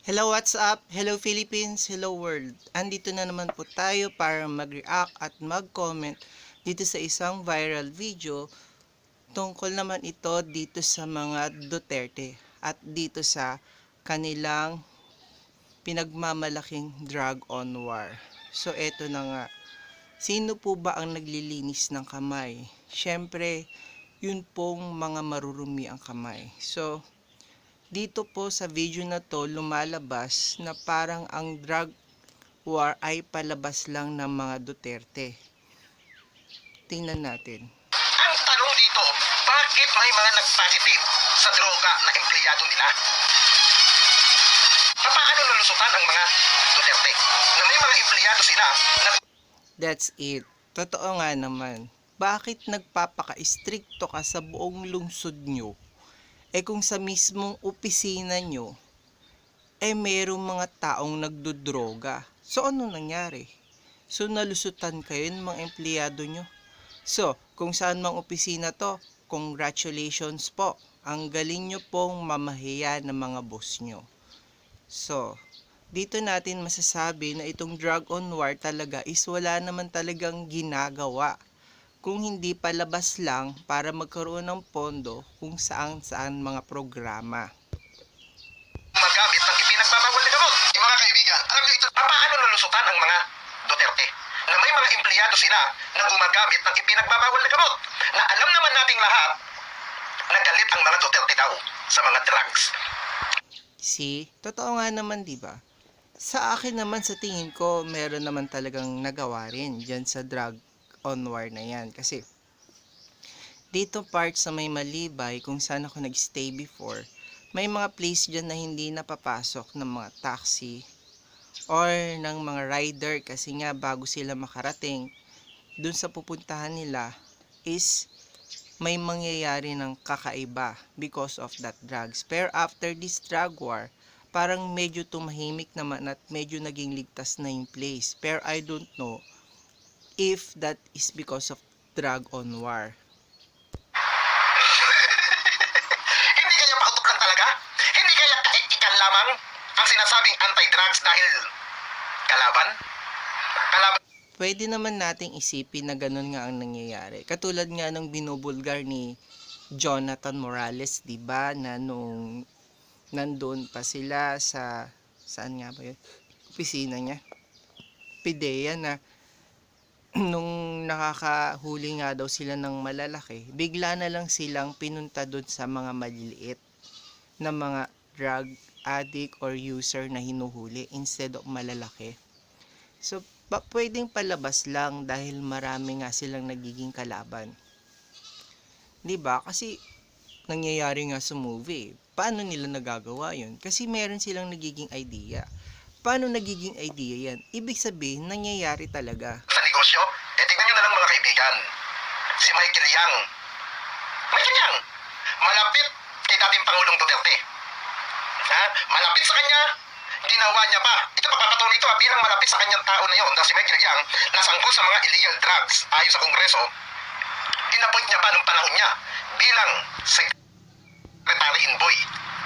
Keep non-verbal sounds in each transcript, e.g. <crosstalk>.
Hello, what's up? Hello Philippines, hello world. Andito na naman po tayo para mag-react at mag-comment dito sa isang viral video. Tungkol naman ito dito sa mga Duterte at dito sa kanilang pinagmamalaking drug on war. So eto na nga. Sino po ba ang naglilinis ng kamay? Siyempre, yun pong mga marurumi ang kamay. So, dito po sa video na to lumalabas na parang ang drug war ay palabas lang ng mga Duterte. Tingnan natin. Ang tanong dito, bakit may mga nag-positive sa droga na empleyado nila? Paano lulusutan ang mga Duterte na may mga empleyado sila na That's it. Totoo nga naman. Bakit nagpapaka-stricto ka sa buong lungsod nyo? Eh kung sa mismong opisina nyo, eh merong mga taong nagdodroga. So ano nangyari? So nalusutan kayo ng mga empleyado nyo. So, kung saan mang opisina to, congratulations po. Ang galing nyo pong mamahiya ng mga boss nyo. So, dito natin masasabi na itong drug on war talaga is wala naman talagang ginagawa. Kung hindi palabas lang para magkaroon ng pondo kung saan saan mga programa. gumagamit ng ipinagbabawal na gamot. Yung mga kaibigan, alam niyo ito, paano lulusutan ang mga Duterte na may mga empleyado sila na gumagamit ng ipinagbabawal na gamot na alam naman nating lahat na galit ang mga Duterte daw sa mga drugs. See? Totoo nga naman, di ba? Sa akin naman, sa tingin ko, meron naman talagang nagawa rin dyan sa drug on war na yan. Kasi, dito part sa may Malibay, kung saan ako nagstay before, may mga place dyan na hindi napapasok ng mga taxi or ng mga rider kasi nga bago sila makarating dun sa pupuntahan nila is may mangyayari ng kakaiba because of that drugs. Pero after this drug war, parang medyo tumahimik naman at medyo naging ligtas na yung place. Pero I don't know if that is because of drug on war. Hindi kaya pautok lang talaga? Hindi kaya kaikikan lamang ang sinasabing anti-drugs dahil kalaban? Kalaban Pwede naman nating isipin na ganun nga ang nangyayari. Katulad nga ng binubulgar ni Jonathan Morales, 'di ba, na nung nandoon pa sila sa saan nga ba 'yun? Opisina niya. Pidea na <clears throat> nung nakakahuli nga daw sila ng malalaki, bigla na lang silang pinunta doon sa mga maliliit na mga drug addict or user na hinuhuli instead of malalaki. So, pa, pwedeng palabas lang dahil marami nga silang nagiging kalaban. 'Di ba? Kasi nangyayari nga sa movie. Paano nila nagagawa 'yun? Kasi meron silang nagiging idea. Paano nagiging idea 'yan? Ibig sabihin, nangyayari talaga. Negosyo? Eh tingnan nyo na lang mga kaibigan. Si Michael Yang. Michael Yang, malapit kay dating Pangulong Duterte. Ha? Malapit sa kanya, ginawa niya pa. Ito papapatunay ito ha, bilang malapit sa kanyang tao na yon, na si Michael Yang, nasangkot sa mga illegal drugs ayon sa Kongreso, inapoint niya pa nung panahon niya bilang secretary invoy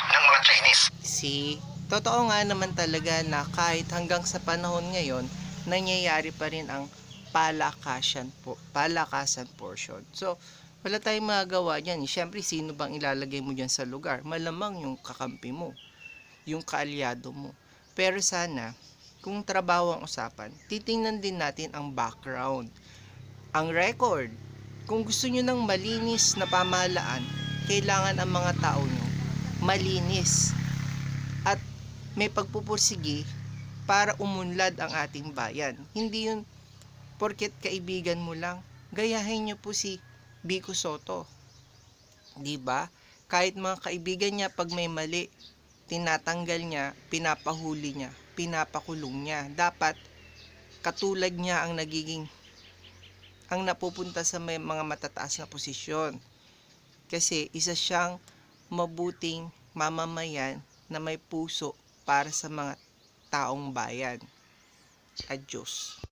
ng mga Chinese. Si totoo nga naman talaga na kahit hanggang sa panahon ngayon, nangyayari pa rin ang palakasan po, palakasan portion. So, wala tayong magagawa diyan. Siyempre, sino bang ilalagay mo diyan sa lugar? Malamang yung kakampi mo, yung kaalyado mo. Pero sana, kung trabaho ang usapan, titingnan din natin ang background, ang record. Kung gusto nyo ng malinis na pamahalaan, kailangan ang mga tao nyo malinis at may pagpupursigi para umunlad ang ating bayan. Hindi yun porket kaibigan mo lang. Gayahin nyo po si Biko Soto. 'Di ba? Kahit mga kaibigan niya pag may mali, tinatanggal niya, pinapahuli niya, pinapakulong niya. Dapat katulad niya ang nagiging ang napupunta sa may mga matataas na posisyon. Kasi isa siyang mabuting mamamayan na may puso para sa mga taong bayan. Adios.